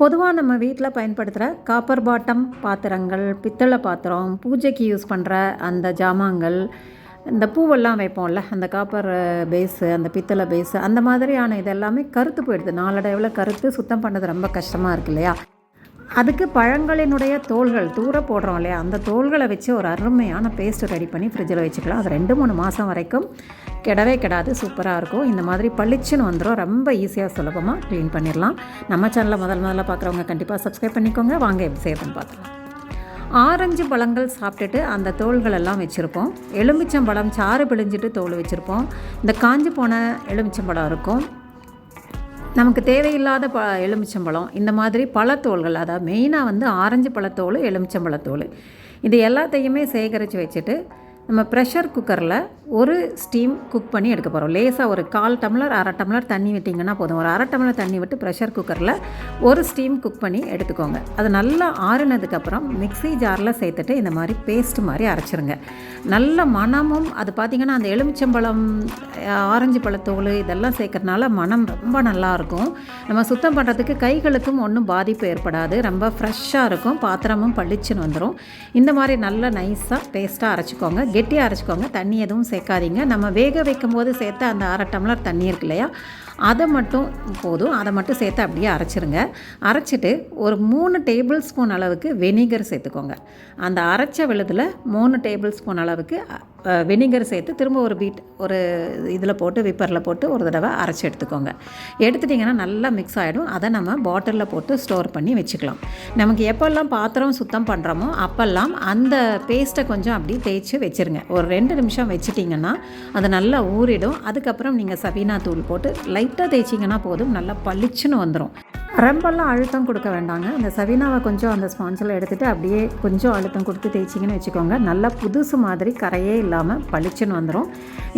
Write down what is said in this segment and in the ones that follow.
பொதுவாக நம்ம வீட்டில் பயன்படுத்துகிற காப்பர் பாட்டம் பாத்திரங்கள் பித்தளை பாத்திரம் பூஜைக்கு யூஸ் பண்ணுற அந்த ஜாமான்கள் இந்த பூவெல்லாம் வைப்போம்ல அந்த காப்பர் பேஸு அந்த பித்தளை பேஸு அந்த மாதிரியான இதெல்லாமே கருத்து போயிடுது. நாளடைவில் கருத்து சுத்தம் பண்ணது ரொம்ப கஷ்டமாக இருக்கு இல்லையா? அதுக்கு பழங்களினுடைய தோள்கள் தூர போடுறோம் இல்லையா? அந்த தோள்களை வச்சு ஒரு அருமையான பேஸ்ட்டு ரெடி பண்ணி ஃப்ரிட்ஜில் வச்சுக்கலாம். அது ரெண்டு மூணு மாதம் வரைக்கும் கெடவே கெடாது சூப்பராக இருக்கும். இந்த மாதிரி பளிச்சுன்னு வந்துடும் ரொம்ப ஈஸியாக சுலபமாக க்ளீன் பண்ணிடலாம். நம்ம சேனலை முதல் முதல்ல பார்க்குறவங்க கண்டிப்பாக சப்ஸ்கிரைப் பண்ணிக்கோங்க. வாங்க எப்படி செய்யறதுன்னு பார்த்துக்கலாம். ஆரஞ்சு பழங்கள் சாப்பிட்டுட்டு அந்த தோள்கள் எல்லாம் வச்சுருப்போம். எலுமிச்சம்பழம் சாறு பிழிஞ்சிட்டு தோல் வச்சுருப்போம். இந்த காஞ்சி போன எலுமிச்சம்பழம் இருக்கும். நமக்கு தேவையில்லாத ப எலுமிச்சம்பழம். இந்த மாதிரி பழத்தோல்கள் அதாவது மெயினாக வந்து ஆரஞ்சு பழத்தோல் எலுமிச்சம்பழத்தோல். இது எல்லாத்தையுமே சேகரித்து வச்சுட்டு நம்ம ப்ரெஷர் குக்கரில் ஒரு ஸ்டீம் குக் பண்ணி எடுக்க போகிறோம் லேசாக ஒரு கால் டம்ளர் அரை டம்ளர் தண்ணி விட்டிங்கன்னா போதும். ஒரு அரை டம்ளர் தண்ணி விட்டு ப்ரெஷர் குக்கரில் ஒரு ஸ்டீம் குக் பண்ணி எடுத்துக்கோங்க. அது நல்லா ஆறுனதுக்கப்புறம் மிக்ஸி ஜாரில் சேர்த்துட்டு இந்த மாதிரி பேஸ்ட் மாதிரி அரைச்சிருங்க. நல்ல மணமும் அது பார்த்திங்கன்னா அந்த எலுமிச்சம்பழம் ஆரஞ்சு பழத்தோல் இதெல்லாம் சேர்க்குறதுனால மனம் ரொம்ப நல்லாயிருக்கும் நம்ம சுத்தம் பண்ணுறதுக்கு கைகளுக்கும் ஒன்றும் பாதிப்பு ஏற்படாது. ரொம்ப ஃப்ரெஷ்ஷாக இருக்கும். பாத்திரமும் பளிச்சுன்னு வந்துடும் இந்த மாதிரி நல்லா நைஸாக பேஸ்ட்டாக அரைச்சிக்கோங்க. கெட்டியாக அரைச்சிக்கோங்க. தண்ணி எதுவும் சேர்க்காதீங்க. நம்ம வேக வைக்கும் போது சேர்த்த அந்த அரை டம்ளர் தண்ணி இருக்கு இல்லையா? அதை மட்டும் போதும். அதை மட்டும் சேர்த்து அப்படியே அரைச்சிருங்க. அரைச்சிட்டு ஒரு மூணு டேபிள் ஸ்பூன் அளவுக்கு வெனிகர் சேர்த்துக்கோங்க. அந்த அரைச்ச விழுதில் மூணு டேபிள் ஸ்பூன் அளவுக்கு வினிகர் சேர்த்து திரும்ப ஒரு பீட் ஒரு இதில் போட்டு விப்பரில் போட்டு ஒரு தடவை அரைச்சி எடுத்துக்கோங்க. எடுத்துட்டிங்கன்னா நல்லா மிக்ஸ் ஆகிடும் அதை நம்ம பாட்டிலில் போட்டு ஸ்டோர் பண்ணி வச்சுக்கலாம். நமக்கு எப்போல்லாம் பாத்திரம் சுத்தம் பண்ணுறோமோ அப்போல்லாம் அந்த பேஸ்ட்டை கொஞ்சம் அப்படி தேய்ச்சி வச்சுருங்க. ஒரு ரெண்டு நிமிஷம் வச்சுட்டிங்கன்னா அது நல்லா ஊறிடும். அதுக்கப்புறம் நீங்கள் சபீனா தூள் போட்டு லைட்டாக தேய்ச்சிங்கன்னா போதும். நல்லா பளிச்சுன்னு வந்துடும் ரொம்பலாம் அழுத்தம் கொடுக்க வேண்டாங்க. அந்த சவினாவை கொஞ்சம் அந்த ஸ்பான்சில் எடுத்துகிட்டு அப்படியே கொஞ்சம் அழுத்தம் கொடுத்து தேய்ச்சிங்கன்னு வச்சுக்கோங்க. நல்லா புதுசு மாதிரி கரையே இல்லாமல் பளிச்சுன்னு வந்துடும்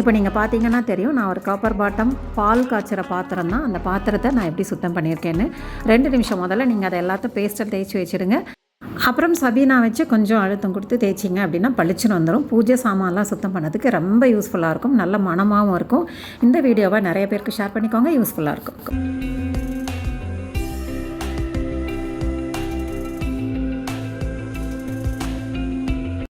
இப்போ நீங்கள் பார்த்தீங்கன்னா தெரியும் நான் ஒரு காப்பர் பாட்டம் பால் காய்ச்சுற பாத்திரம் தான். அந்த பாத்திரத்தை நான் எப்படி சுத்தம் பண்ணியிருக்கேன்னு. ரெண்டு நிமிஷம் முதல்ல நீங்கள் அதை எல்லாத்தையும் பேஸ்ட்டை தேய்ச்சி வச்சுருங்க அப்புறம் சபீனா வச்சு கொஞ்சம் அழுத்தம் கொடுத்து தேய்ச்சிங்க அப்படின்னா பளிச்சுன்னு வந்துடும் பூஜை சாமான்லாம் சுத்தம் பண்ணதுக்கு ரொம்ப யூஸ்ஃபுல்லாக இருக்கும். நல்ல மனமாகவும் இருக்கும். இந்த வீடியோவை நிறைய பேருக்கு ஷேர் பண்ணிக்கோங்க. யூஸ்ஃபுல்லாக இருக்கும்.